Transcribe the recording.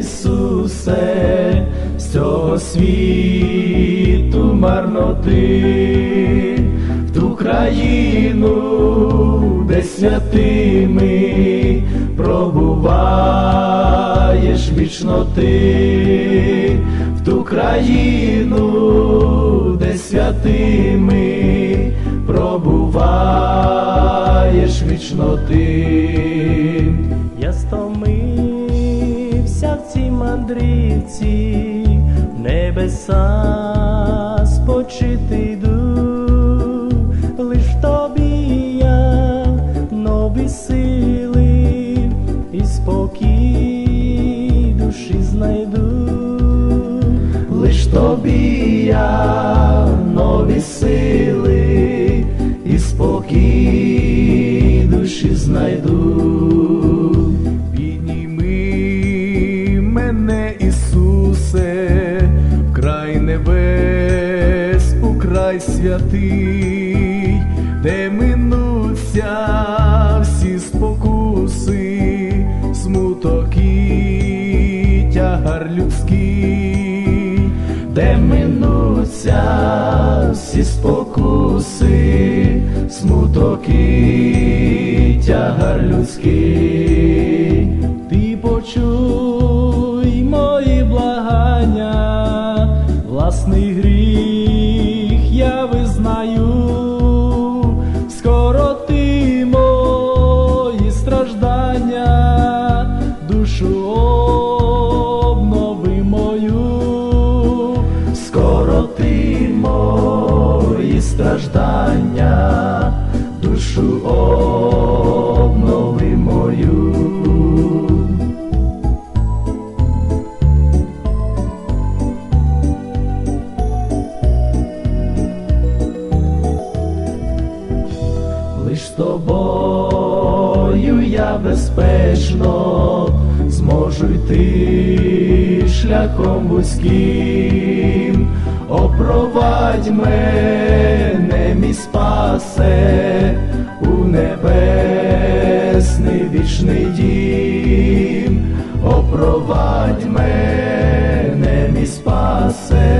Ісусе, з цього світу марноти, в ту країну, де святими пробуваєш вічно ти, в ту країну, де святими пробуваєш вічно ти. Я стомився в цій мандрівці, в небеса спочити йду, лиш тобі я нові сили і спокій душі знайду. Лиш тобі я нові сили і спокій душі знайду. Мене, Ісусе, в край небес, у край святий, де минуться всі спокуси, смуток і тягар людський, де минуться всі спокуси, смуток і тягар людський. Ти почуй власний гріх я визнаю, скороти мої страждання, душу обнови мою. Скоро ти мої страждання, душу обнови Лиш з тобою я безпечно зможу йти шляхом вузьким, опровадь мене, мій спасе, у небесний вічний дім, опровадь мене, мій спасе.